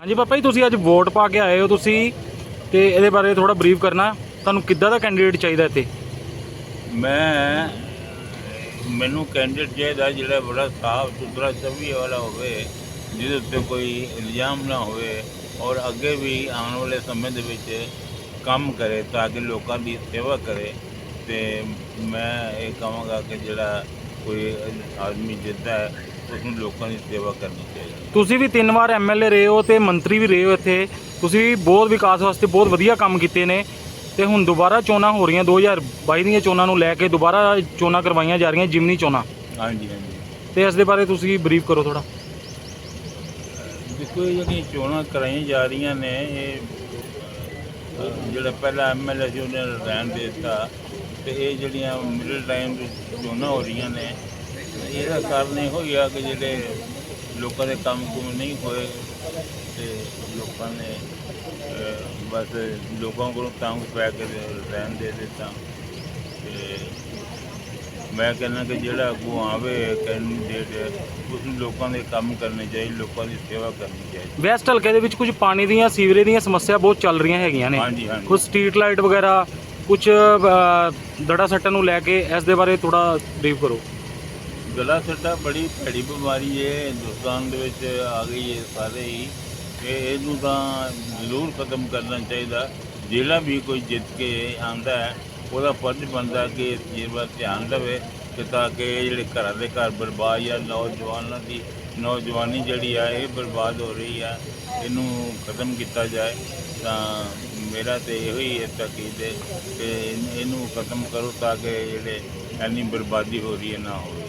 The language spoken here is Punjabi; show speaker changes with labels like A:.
A: ਹਾਂਜੀ ਪਾਪਾ ਜੀ, ਤੁਸੀਂ ਅੱਜ ਵੋਟ ਪਾ ਕੇ ਆਏ ਹੋ ਤੁਸੀਂ ਤੇ ਇਹਦੇ ਬਾਰੇ ਥੋੜਾ ਬਰੀਫ ਕਰਨਾ। ਤੁਹਾਨੂੰ ਕਿੱਦਾਂ ਦਾ ਕੈਂਡੀਡੇਟ ਚਾਹੀਦਾ ਇੱਥੇ?
B: ਮੈਂ ਮੈਨੂੰ ਕੈਂਡੀਡੇਟ ਚਾਹੀਦਾ ਜਿਹੜਾ ਬੜਾ ਸਾਫ਼ ਸੁਥਰਾ ਸਭੀ ਵਾਲਾ ਹੋਵੇ, ਜਿਹਦੇ ਉੱਤੇ ਕੋਈ ਇਲਜ਼ਾਮ ਨਾ ਹੋਵੇ ਔਰ ਅੱਗੇ ਵੀ ਆਉਣ ਵਾਲੇ ਸਮੇਂ ਦੇ ਵਿੱਚ ਕੰਮ ਕਰੇ ਤਾਂ ਕਿ ਲੋਕਾਂ ਦੀ ਸੇਵਾ ਕਰੇ। ਤੇ ਮੈਂ ਇਹ ਕਹਾਂਗਾ ਕਿ ਜਿਹੜਾ ਕੋਈ ਆਦਮੀ ਜਿੱਦਾਂ ਹੈ ਉਸ ਨੂੰ ਲੋਕਾਂ ਦੀ ਸੇਵਾ ਕਰਨੀ ਚਾਹੀਦੀ
A: ਤੁਸੀਂ ਵੀ ਤਿੰਨ ਵਾਰ ਐਮਐਲਏ ਰਹੇ ਹੋ ਤੇ ਮੰਤਰੀ ਵੀ ਰਹੇ ਹੋ ਇੱਥੇ। ਤੁਸੀਂ ਵੀ ਬਹੁਤ ਵਿਕਾਸ ਵਾਸਤੇ ਬਹੁਤ ਵਧੀਆ ਕੰਮ ਕੀਤੇ ਨੇ ਤੇ ਹੁਣ ਦੁਬਾਰਾ ਚੋਣਾਂ ਹੋ ਰਹੀਆਂ 2022 ਦੀਆਂ ਚੋਣਾਂ ਨੂੰ ਲੈ ਕੇ ਦੁਬਾਰਾ ਚੋਣਾਂ ਕਰਵਾਈਆਂ ਜਾ ਰਹੀਆਂ ਜਿਮਨੀ ਚੋਣਾਂ।
B: ਹਾਂਜੀ ਹਾਂਜੀ।
A: ਤੇ ਇਸ ਦੇ ਬਾਰੇ ਤੁਸੀਂ ਬਰੀਫ ਕਰੋ ਥੋੜਾ
B: ਦੇਖੋ ਇਹ ਜਿਹੜੀਆਂ ਚੋਣਾਂ ਕਰਾਈਆਂ ਜਾ ਰਹੀਆਂ ਨੇ ਇਹ ਜਿਹੜਾ ਪਹਿਲਾ ਐਮਐਲਏ ਸੀ, ਉਹਨੇ ਰਹਿਣ ਦੇ ਦਿੱਤਾ। ਤੇ ਇਹ ਜਿਹੜੀਆਂ ਮਿਡਲ ਟਾਈਮ ਚੋਣਾਂ ਹੋ ਰਹੀਆਂ ਨੇ, ਇਹਦਾ ਕਾਰਨ ਇਹੋ ਹੀ ਆ ਕਿ ਜਿਹੜੇ ਲੋਕਾਂ ਦੇ ਕੰਮ ਕੁਮ ਨਹੀਂ ਹੋਏ ਤੇ ਲੋਕਾਂ ਨੇ ਬਸ ਲੋਕਾਂ ਕੋਲੋਂ ਤੰਗ ਪੈ ਕੇ ਰਹਿਣ ਦੇ ਦਿੱਤਾ। ਤੇ ਮੈਂ ਕਹਿੰਦਾ ਕਿ ਜਿਹੜਾ ਅੱਗੋਂ ਆਵੇ ਕੈਂਡੀਡੇਟ ਉਸ ਨੂੰ ਲੋਕਾਂ ਦੇ ਕੰਮ ਕਰਨੇ ਚਾਹੀਦੇ ਲੋਕਾਂ ਦੀ ਸੇਵਾ ਕਰਨੀ ਚਾਹੀਦੀ।
A: ਵੈਸਟ ਹਲਕੇ ਦੇ ਵਿੱਚ ਕੁਝ ਪਾਣੀ ਦੀਆਂ ਸੀਵਰੇਜ ਦੀਆਂ ਸਮੱਸਿਆ ਬਹੁਤ ਚੱਲ ਰਹੀਆਂ ਹੈਗੀਆਂ ਨੇ।
B: ਹਾਂਜੀ ਹਾਂਜੀ।
A: ਕੁਝ ਸਟਰੀਟ ਲਾਈਟ ਵਗੈਰਾ ਕੁਝ ਦੜਾ ਸੱਟਣ ਨੂੰ ਲੈ ਕੇ ਇਸ ਦੇ ਬਾਰੇ ਥੋੜਾ ਬਰੀਫ ਕਰੋ।
B: ਗਲਾ ਸੱਟਾ ਬੜੀ ਭੈੜੀ ਬਿਮਾਰੀ ਹੈ ਹਿੰਦੁਸਤਾਨ ਦੇ ਵਿੱਚ ਆ ਗਈ ਹੈ ਸਾਰੇ ਹੀ। ਤੇ ਇਹਨੂੰ ਤਾਂ ਜ਼ਰੂਰ ਖਤਮ ਕਰਨਾ ਚਾਹੀਦਾ। ਜਿਹੜਾ ਵੀ ਕੋਈ ਜਿੱਤ ਕੇ ਆਂਦਾ ਹੈ। ਉਹਦਾ ਫਰਜ਼ ਬਣਦਾ ਕਿ ਇਸ ਚੀਜ਼ ਵੱਲ ਧਿਆਨ ਦੇਵੇ ਕਿ ਤਾਂ ਕਿ ਇਹ ਜਿਹੜੇ ਘਰਾਂ ਦੇ ਘਰ ਬਰਬਾਦ ਜਾਂ ਨੌਜਵਾਨਾਂ ਦੀ, ਨੌਜਵਾਨੀ ਜਿਹੜੀ ਆ, ਇਹ ਬਰਬਾਦ ਹੋ ਰਹੀ ਆ, ਇਹਨੂੰ ਖਤਮ ਕੀਤਾ ਜਾਏ, ਤਾਂ ਮੇਰਾ ਤੇ ਇਹੋ ਹੀ ਹੈ ਤਾਕੀਦ ਹੈ ਕਿ ਇਹਨੂੰ ਖਤਮ ਕਰੋ ਤਾਂ ਕਿ ਜਿਹੜੇ ਇੰਨੀ ਬਰਬਾਦੀ ਹੋ ਰਹੀ ਹੈ ਨਾ ਹੋਵੇ।